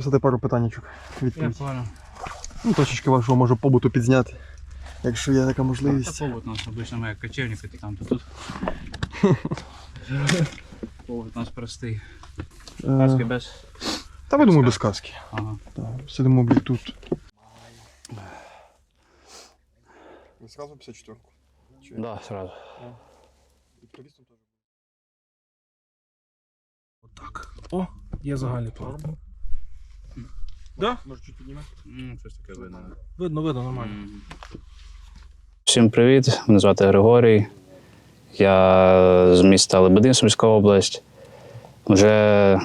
записати пару питаннячок. Я понял. Ну, точечки вашого може побуту підзняти. Якщо є така Це можливість. повод у нас обично ми як кочевники, то там, то тут. Повод у нас простий. Каски Е, без. Та ви думаю, без каски. Ага. Так, Сидимо, блядь, тут. Ви сразу 54-ку? Да, сразу. І провісом теж. Так. О, є загальний план. Да? Може чуть підніме? М, Щось таке видно. Видно, видно, нормально. Всім привіт! Мене звати Григорій. Я з міста Лебедин, Сумська область. Вже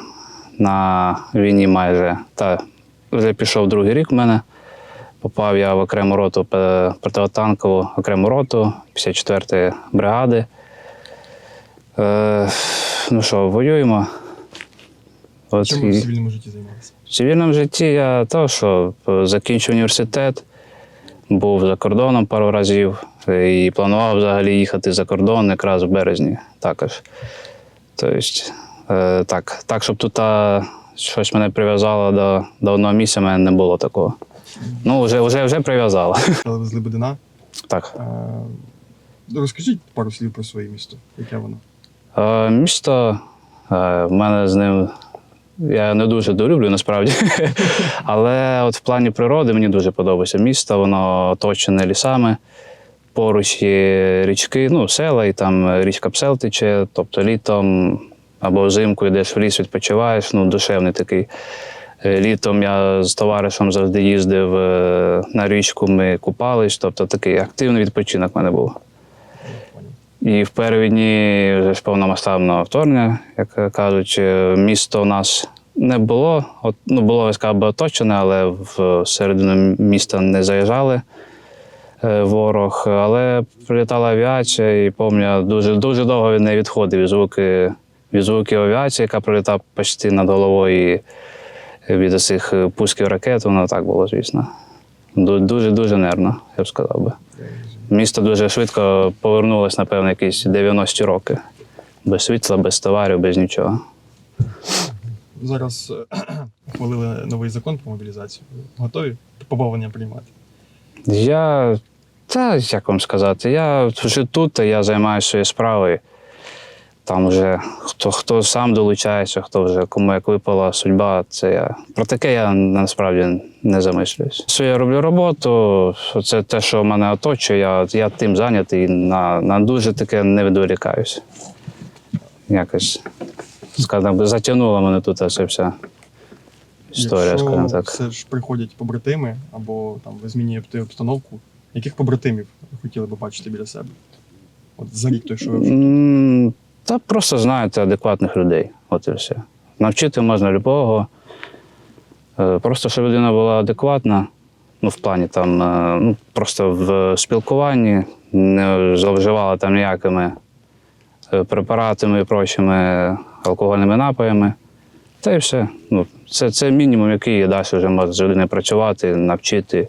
на війні майже та вже пішов другий рік у мене. Попав я в окрему роту противотанкову окрему роту 54-ї бригади. Е, ну що, воюємо. От Чим ви в цивільному житті займалися? в цивільному житті я то, що е, закінчив університет, був за кордоном пару разів е, і планував взагалі їхати за кордон якраз в березні також. Тобто, е, так, так, щоб тут щось мене прив'язало до, до одного місця, в мене не було такого. Ну, вже, вже, вже прив'язало. Але ви з Лебедина. Так. Розкажіть пару слів про своє місто. Яке воно? Місто, в мене з ним. Я не дуже долюблю насправді. Але от в плані природи мені дуже подобається місто, воно оточене лісами. Поруч є річки, ну, села, і там річка Псел тече. Тобто літом або взимку йдеш в ліс, відпочиваєш, ну, душевний такий. Е, Літом я з товаришем завжди їздив е, на річку, ми купались, тобто такий активний відпочинок в мене був. І в перші дні вже ж повномасштабного вторгнення, як кажуть, е, місто у нас не було. От, ну, було би, оточене, але в середину міста не заїжджали е, ворог. Але прилітала авіація, і пам'ятаю, дуже, дуже довго він не відходив від звуки, від звуків авіації, яка прилітала почти над головою. Від цих пусків ракет, воно так було, звісно. Дуже-дуже нервно, я б сказав би. Місто дуже швидко повернулося, напевно, якісь 90-ті роки. Без світла, без товарів, без нічого. Зараз е, ухвалили новий закон про мобілізацію. Готові побавлення приймати? Я. Та як вам сказати, я вже тут, я займаюся своєю справою. Там вже хто, хто сам долучається, хто вже кому як випала судьба, це я. Про таке я насправді не замислююсь. Що я роблю роботу, це те, що мене оточує, я, я тим зайнятий, на, на дуже таке не відволікаюсь. Якось, скажімо, затягнула мене тут ця вся історія, Якщо скажімо так. все ж приходять побратими, або там ви змінюєте обстановку, яких побратимів ви хотіли би бачити біля себе? От за рік той, що ви вже Та просто знаєте адекватних людей. От і все. Навчити можна любого. Е, Просто щоб людина була адекватна, ну, в плані там, е, ну, просто в спілкуванні, не зловживала там ніякими е, препаратами і прочими алкогольними напоями. Та й все. Ну, це, це мінімум, який далі вже може з людиною працювати, навчити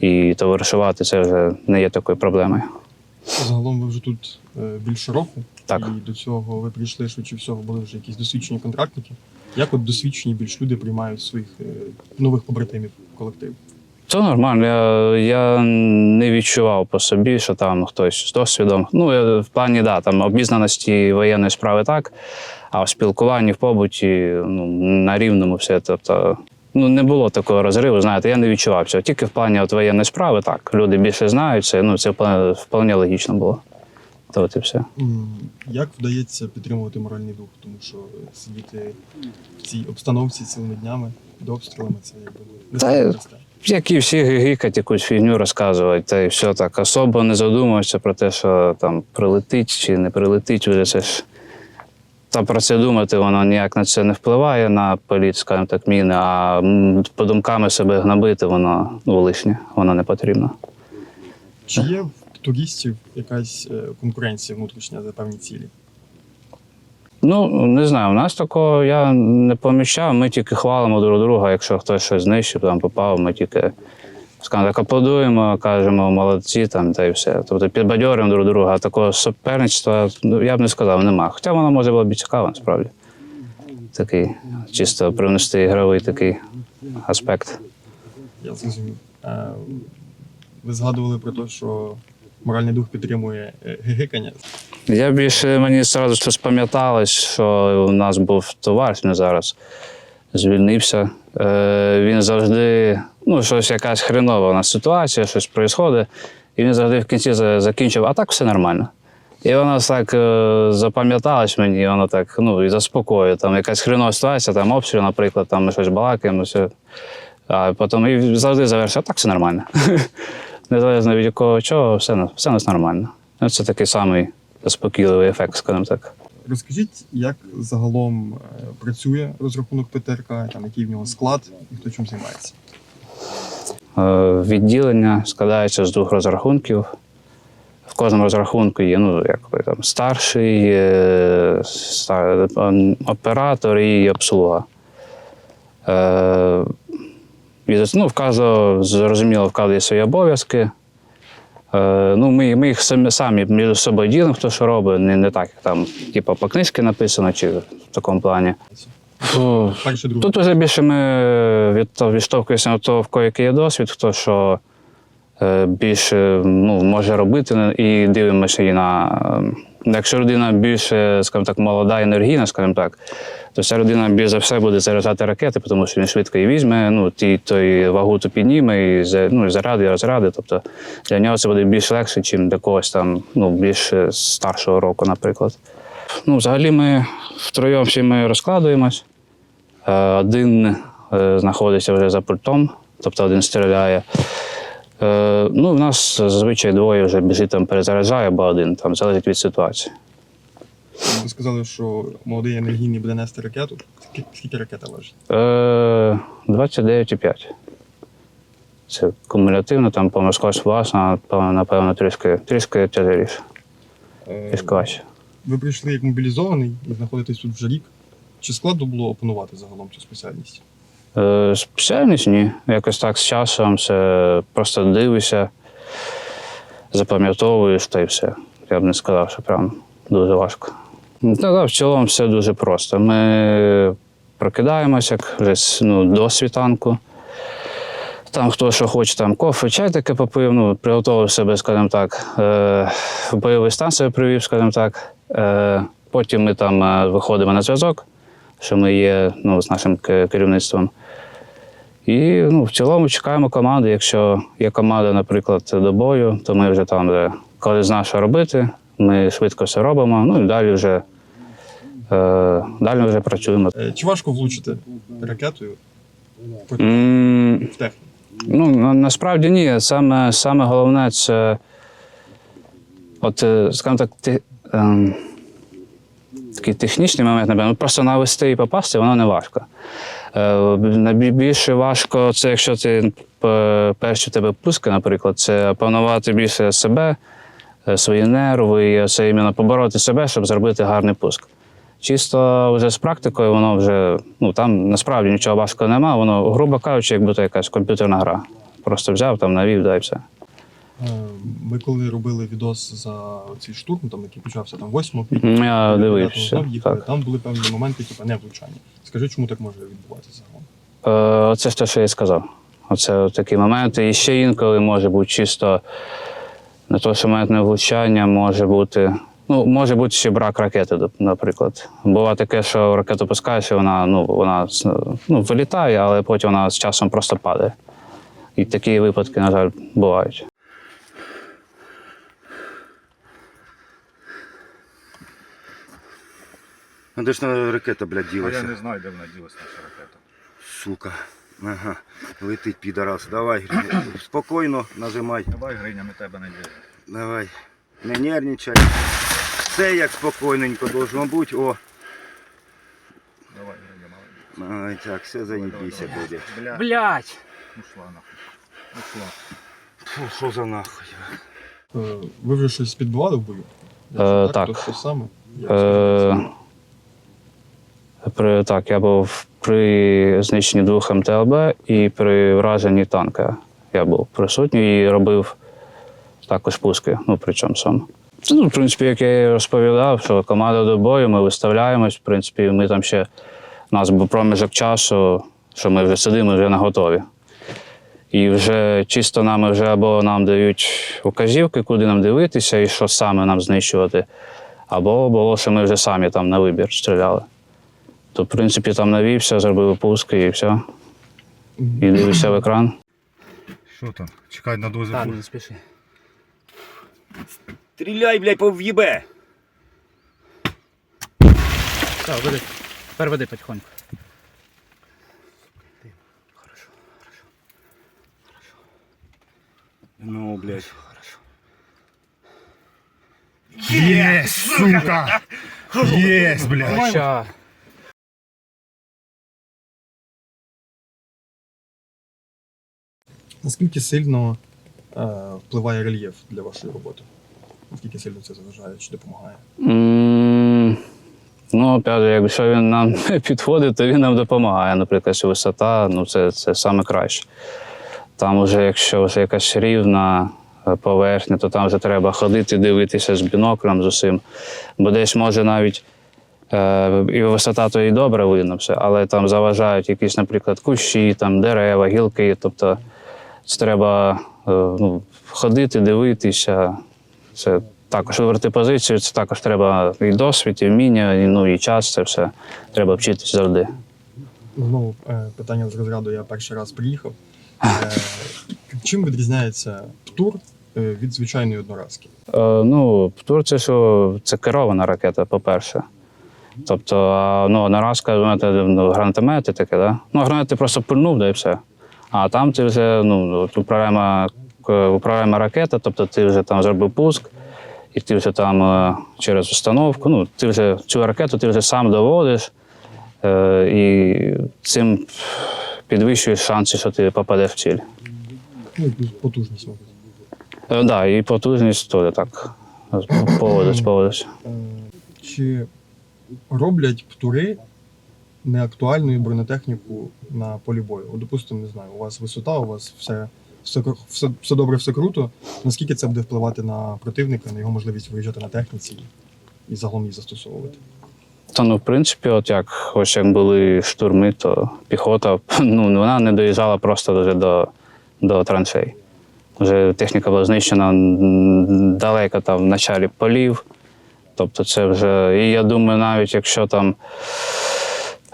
і товаришувати. Це вже не є такою проблемою. загалом ви вже тут більше року, Так. і до цього ви прийшли швидше всього, були вже якісь досвідчені контрактники. Як от досвідчені більш люди приймають своїх е, нових побратимів в колектив? Це нормально. Я, я не відчував по собі, що там хтось з досвідом. Ну, я, в плані, да, там обізнаності воєнної справи так, а в спілкуванні, в побуті, ну, на рівному все. Тобто, ну, не було такого розриву, знаєте, я не відчував цього. Тільки в плані от воєнної справи, так. Люди більше знають це, ну, це вполне, вполне логічно було. То от і все. Як вдається підтримувати моральний дух? Тому що сидіти в цій обстановці цілими днями під обстрілами це якби не Та. Як і всі гігікать якусь фігню розказувати, та й все так. Особо не задумуєшся про те, що там прилетить чи не прилетить, вже це ж. Та про це думати, воно ніяк на це не впливає на політ, скажімо так, міни, а по думками себе гнобити, воно лишнє, воно не потрібно. Чи є в туристів якась е, конкуренція внутрішня за певні цілі? Ну, не знаю, у нас такого я не помічав. Ми тільки хвалимо друг друга, якщо хтось щось знищив, там попав, ми тільки скажімо так, аплодуємо, кажемо молодці там та й все. Тобто підбадьорюємо друг друга, а такого суперництва, ну, я б не сказав, нема. Хоча воно може було б цікаво, насправді. такий чисто привнести ігровий такий аспект. Я зрозумів. Е, ви згадували про те, що моральний дух підтримує е, гигикання. Я більше мені одразу що спам'яталось, що у нас був товариш зараз звільнився. Е, він завжди, ну, щось якась хренова у нас ситуація, щось відбувається, і він завжди в кінці закінчив, а так все нормально. І воно так е, запам'яталось мені, і воно так ну, і заспокоює. Там якась хренова ситуація, там обстріл, наприклад, там ми щось балакаємо, все. А потім і завжди завершує, а так все нормально. Незалежно від якого чого, все, все у нас нормально. Ну, Це такий самий заспокійливий ефект, скажімо так. Розкажіть, як загалом е, працює розрахунок ПТРК, там який в нього склад і хто чим займається. Е, Відділення складається з двох розрахунків. В кожному розрахунку є ну, якби, там, старший, е, ста- ем, оператор і обслуга. Е, ну, в кожного, зрозуміло, в кожного є свої обов'язки. Е, ну, ми, ми їх самі, самі між собою ділимо, хто що робить, не, не так, як там, типу, по книжці написано, чи в такому плані. Фу, Тут вже більше ми від, відштовхуємося від того, в кого який є досвід, хто що е, більше ну, може робити, і дивимося і на. е, Якщо людина більше, скажімо так, молода, енергійна, скажімо так, то ця людина більш за все буде заряджати ракети, тому що він швидко її візьме, ну, ті, то і вагу то підніме, і, ну, і заряди, і розряди. Тобто для нього це буде більш легше, ніж для когось там, ну, більш е, старшого року, наприклад. Ну, взагалі ми втроєм всі ми розкладуємось. Е, Один е, знаходиться вже за пультом, тобто один стріляє. Е, Ну, в нас зазвичай двоє вже біжить там перезаряджає, або один там залежить від ситуації. Ви сказали, що молодий енергійний буде нести ракету. Скільки, скільки ракета лежить? Е, 29,5. Це кумулятивно, там по морському власна, напевно, трішки, трішки тяжеліше, Е, трішки важче. Ви прийшли як мобілізований і знаходитесь тут вже рік. Чи складно було опанувати загалом цю спеціальність? Е, Спеціальність ні. Якось так з часом все просто дивишся, запам'ятовуєш та й все. Я б не сказав, що прям дуже важко. Ну, в цілому все дуже просто. Ми прокидаємося с- ну, до світанку. Там хто що хоче, там кофе, чай таке попив, ну, приготував себе, скажімо так, е, в бойовий стан себе привів, скажімо так. Е, потім ми там е, виходимо на зв'язок, що ми є ну, з нашим керівництвом. І ну, в цілому чекаємо команди. Якщо є команда, наприклад, до бою, то ми вже там, де коли знаємо, що робити, ми швидко все робимо, ну і далі вже, е, далі вже працюємо. Е, Чи важко влучити ракетою в техніку? Ну, на, насправді ні. Саме, саме головне це, от, е, скажімо так, ти, ем, такий технічний момент, напевно, просто навести і попасти, воно не важко. Е, найбільше важко це, якщо ти п- перші тебе пуски, наприклад, це опанувати більше себе, е, свої нерви, і це іменно побороти себе, щоб зробити гарний пуск. Чисто вже з практикою, воно вже ну там насправді нічого важкого немає, воно, грубо кажучи, як будто якась комп'ютерна гра. Просто взяв, там навів, да і все. Е, Ми коли робили відос за цей штурм, там який почався там 8 квітня, дивився. Так. там були певні моменти, типу, не влучання. Скажи, чому так може відбуватися загалом? Е, Оце те, що я сказав. Оце такі моменти. І ще інколи може бути чисто не то, що момент не влучання, може бути. Ну, може бути ще брак ракети, наприклад. Буває таке, що ракету пускаєш, і вона, ну, вона ну, вилітає, але потім вона з часом просто падає. І такі випадки, на жаль, бувають. А де ж на ракета, блядь, А я не знаю, де вона ділась наша ракета. Сука. Ага. Летить підарас. Давай, Гриня, спокійно нажимай. Давай, Гриня, ми тебе не ділимо. Давай. Не нервничай. Все як спокійненько должно бути. О. Давай, Гриня, молодець. Ай, так, все заїбіся буде. Бля, Блять! ушла нахуй. Ушла. Фу, що за нахуй? Е, Ви вже щось підбивали в бою? Е, так. То, то саме? Я Е, при, так, я був при знищенні двох МТЛБ і при враженні танка. Я був присутній і робив також пуски, ну причому сам. Ну, в принципі, як я і розповідав, що команда до бою, ми виставляємось. В принципі, ми там ще У нас був проміжок часу, що ми вже сидимо вже на готові. І вже чисто нам вже або нам дають указівки, куди нам дивитися і що саме нам знищувати, або було, що ми вже самі там на вибір стріляли. То, в принципі, там навівся, зробив пуски і все. І дивишся в екран. Що там? Чекай на дозу. Так, не спіши. Стріляй, блядь, пов'їбе! Так, веди. Тепер веди потихоньку. Ну, блядь. Єсть, сука! Єсть, блядь! Ща. Наскільки сильно е, впливає рельєф для вашої роботи? Наскільки сильно це заважає чи допомагає? Ну, опять якщо він нам підходить, то він нам допомагає. Наприклад, що висота, ну це, це саме краще. Там вже, якщо вже якась рівна е, поверхня, то там вже треба ходити, дивитися з біноклем з усім. Бо десь може навіть е, і висота то і добре видно все, але там заважають якісь, наприклад, кущі, там, дерева, гілки. Тобто треба е, ну, ходити, дивитися. Це також вибрати позицію, це також треба і досвід, і вміння, і, ну, і час, це все треба вчитись завжди. Знову е, питання з розряду я перший раз приїхав. Е, чим відрізняється птур від звичайної одноразки? Е, ну, Птур це що це керована ракета, по-перше. Тобто, ну, знаєте, ну, гранатомети таке, да? Ну, гранати просто пульнув, да і все. А там ти вже ну, от управляєма, ракета, тобто ти вже там зробив пуск, і ти вже там е, через установку, ну, ти вже цю ракету ти вже сам доводиш, е, і цим підвищуєш шанси, що ти попадеш в ціль. Ну, і потужність. Так, да, і потужність теж так. Поводить. Е, чи роблять птури неактуальною бронетехніку на полі бою? От, допустимо, не знаю, у вас висота, у вас все, все, все, все добре, все круто. Наскільки це буде впливати на противника, на його можливість виїжджати на техніці і загалом її застосовувати? Та ну, в принципі, от як ось як були штурми, то піхота ну, вона не доїжджала просто вже до, до траншей. Вже техніка була знищена далеко там в началі полів. Тобто це вже. І я думаю, навіть якщо там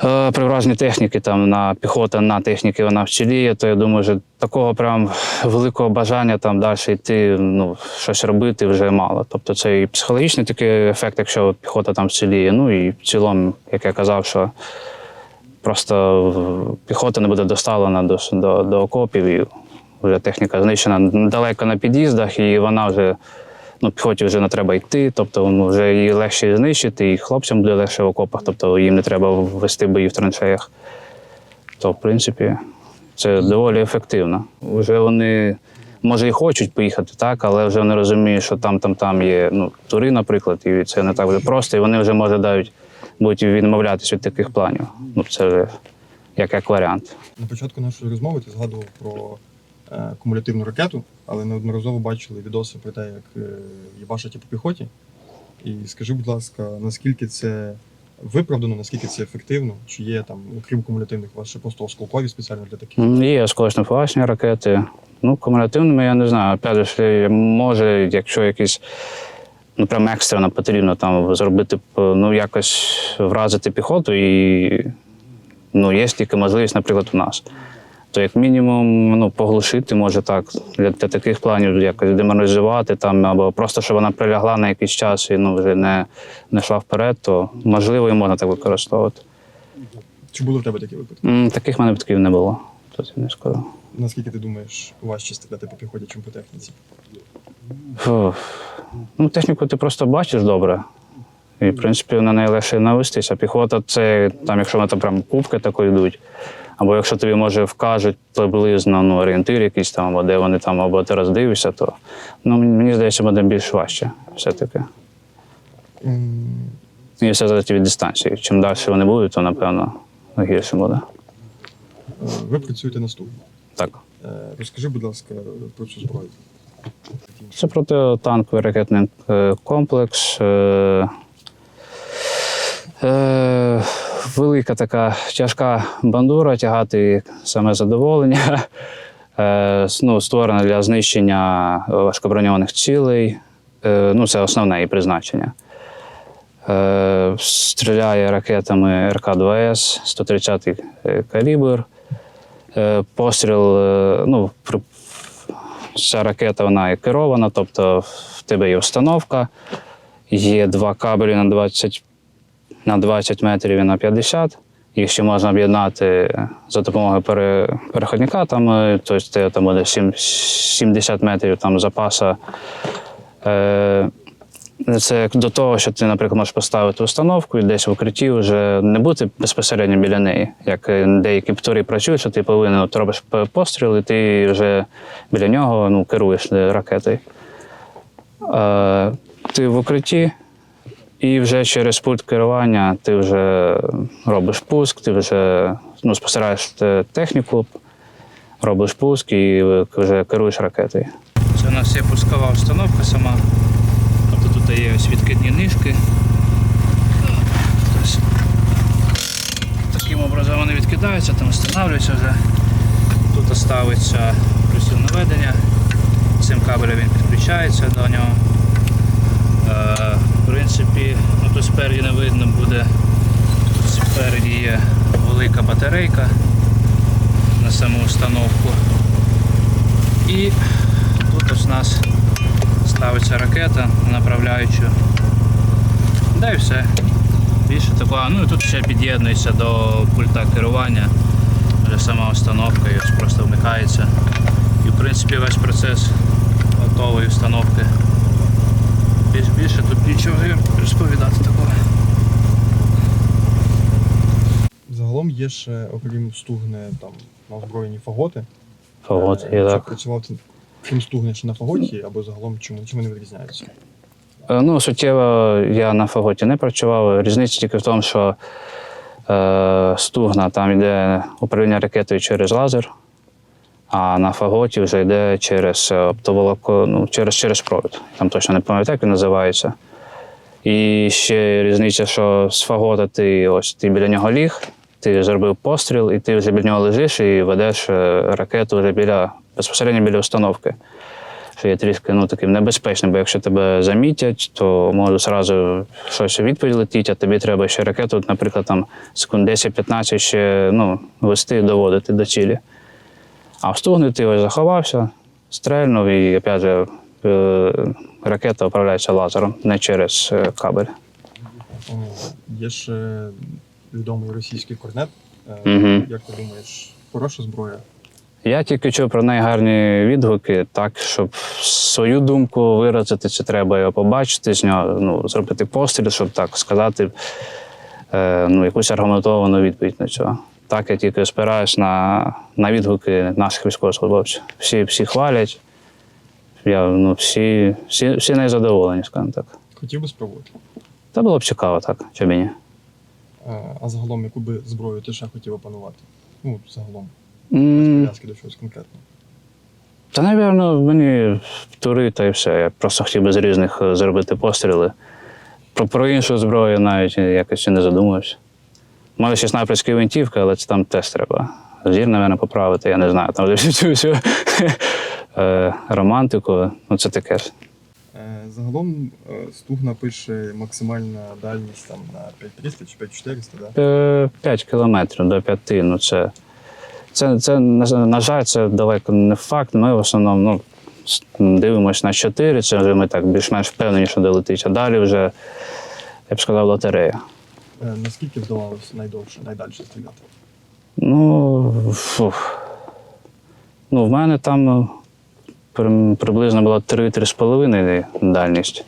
е, при враженні техніки там на піхота на техніки вона вціліє, то я думаю, що такого прям великого бажання там далі йти, ну, щось робити вже мало. Тобто це і психологічний такий ефект, якщо піхота там вціліє. Ну і в цілому, як я казав, що просто піхота не буде доставлена до, до, до окопів, і вже техніка знищена далеко на під'їздах, і вона вже. Ну, піхоті вже не треба йти, тобто ну, вже її легше знищити, і хлопцям буде легше в окопах, тобто їм не треба вести бої в траншеях. То, в принципі, це доволі ефективно. Вже вони, може, і хочуть поїхати, так, але вже вони розуміють, що там, там, там є ну, тури, наприклад, і це не так вже просто, і вони вже може дають будуть відмовлятись від таких планів. Ну, це вже як, як варіант. На початку нашої розмови ти згадував про кумулятивну ракету, але неодноразово бачили відоси про те, як е, їбашать по піхоті. І скажи, будь ласка, наскільки це виправдано, наскільки це ефективно? Чи є там, окрім кумулятивних, у вас ще просто осколкові спеціально для таких? Є осколочно фугасні ракети. Ну, кумулятивними я не знаю. Опять же, може, якщо якісь ну прям екстрено потрібно там зробити, ну якось вразити піхоту, і ну, є тільки можливість, наприклад, у нас. То як мінімум ну, поглушити, може так, для, для таких планів якось деморалізувати там, або просто щоб вона прилягла на якийсь час і ну, вже не, не йшла вперед, то можливо і можна так використовувати. Чи були в тебе такі випадки? М, Таких в мене випадків не було. Тут я не скажу. Наскільки ти думаєш, важче стріляти по піхоті, чим по техніці? Фу. Ну, техніку ти просто бачиш добре. І, в принципі, на неї легше навестися. Піхота це там, якщо вони там прям кубки тако йдуть, або якщо тобі може вкажуть приблизно ну, орієнтир якийсь там, або де вони там, або ти роздивишся, то ну, мені здається, буде більш важче все-таки. І все залежить від дистанції. Чим далі вони будуть, то напевно гірше буде. е, Ви працюєте наступно. Так. Е, Розкажи, будь ласка, про цю зброю. Це протитанковий ракетний е, комплекс. Велика така тяжка бандура, тягати саме задоволення. Е, ну, створена для знищення важкоброньованих цілей. Е, ну, це основне її призначення. Е, стріляє ракетами РК-2С, 130-й калібр. Постріл, е, ну, ця ракета вона є керована, тобто в тебе є установка, є два кабелі на 20, на 20 метрів і на 50. Їх ще можна об'єднати за допомогою пере, переходника, там, е, тобто там буде сім- 70 метрів там, запаса. Е, це як до того, що ти, наприклад, можеш поставити установку і десь в укритті вже не бути безпосередньо біля неї. Як е, деякі птури працюють, що ти повинен от робиш постріл, і ти вже біля нього ну, керуєш е, ракетою. Е, ти в укритті, і вже через пульт керування ти вже робиш пуск, ти вже ну, спостерігаєш е, техніку, робиш пуск і е, вже керуєш ракетою. Це у нас є пускова установка сама. Тобто тут є ось відкидні нишки. Тобто, таким образом вони відкидаються, там встановлюються вже. Тут ставиться присіл наведення. Цим кабелем він підключається до нього. Принципі, ну, тут спереді не видно буде. Тут спереді є велика батарейка на саму установку. І тут ось у нас ставиться ракета на направляючу. Да і все. Більше такого. Ну і тут ще під'єднується до пульта керування. Вже сама установка і ось просто вмикається. І в принципі весь процес готової установки. Більш, більше тут нічого розповідати такого. Загалом є ще, окрім стугни, там на озброєні фаготи. Фагот, Е, і Чи так. працював крім стугни ще на фаготі, або загалом чому, чим вони відрізняються? Е, Ну, суттєво я на фаготі не працював. Різниця тільки в тому, що е, стугна там йде управління ракетою через лазер, а на фаготі вже йде через е, оптоволоко, ну, через, через провід. Там точно не пам'ятаю, як він називається. І ще різниця, що з фагота ти ось ти біля нього ліг, ти зробив постріл, і ти вже біля нього лежиш і ведеш е, ракету вже біля безпосередньо біля установки що є трішки ну, таким небезпечним, бо якщо тебе замітять, то може зразу щось у відповідь летіть, а тобі треба ще ракету, наприклад, там секунд 10-15 ще ну, вести, доводити до цілі. А в стугні ось заховався, стрельнув і опять же, е, ракета управляється лазером, не через е, кабель. Є ще відомий російський корнет. Мгм. Як ти думаєш, хороша зброя? Я тільки чув про неї гарні відгуки, так, щоб свою думку виразити, чи треба його побачити з нього, ну, зробити постріл, щоб так сказати е, ну, якусь аргументовану відповідь на цього. Так, я тільки спираюсь на, на відгуки наших військовослужбовців. Всі, всі хвалять, я, ну, всі, всі, всі незадоволені, скажімо так. Хотів би спробувати. Це було б цікаво, так, чи б і ні. Е, А загалом, яку би зброю ти ще хотів опанувати? Ну, загалом, М, прив'язки до чогось конкретного. Та, напевно, мені тури та й все. Я просто хотів би з різних е, зробити постріли. Про, про іншу зброю навіть якось не задумувався. У мене ще снайперська гвинтівка, але це там теж треба. Зір, напевно, поправити, я не знаю. Там вже всю всю е, романтику, ну це таке. ж. Е, Загалом е, стугна пише максимальна дальність там на 5300 чи 5400, да? Е, 5 кілометрів до 5, ну це. Це, це на, на жаль, це далеко не факт. Ми в основному ну, дивимося на 4, це вже ми так більш-менш впевнені, що долетить. А далі вже, я б сказав, лотерея. Е, Наскільки вдавалося найдовше, найдальше стріляти? Ну, фух. ну, в мене там ну, приблизно була 3-3,5 дальність.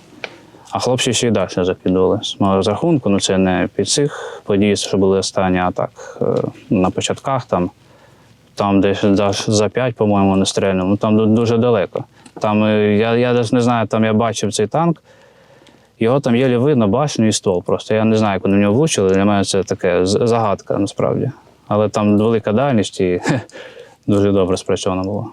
А хлопці ще й далі закидували. З мого розрахунку, ну це не під цих подій, що були останні, а так е, на початках там, там десь за, за 5, по-моєму, не стрельнув. Ну там дуже далеко. Там, е, я, я навіть не знаю, там я бачив цей танк. Його там єлі видно башню і ствол. Просто я не знаю, як вони в нього влучили. Для мене це таке загадка насправді. Але там велика дальність і дуже добре спрацьовано було.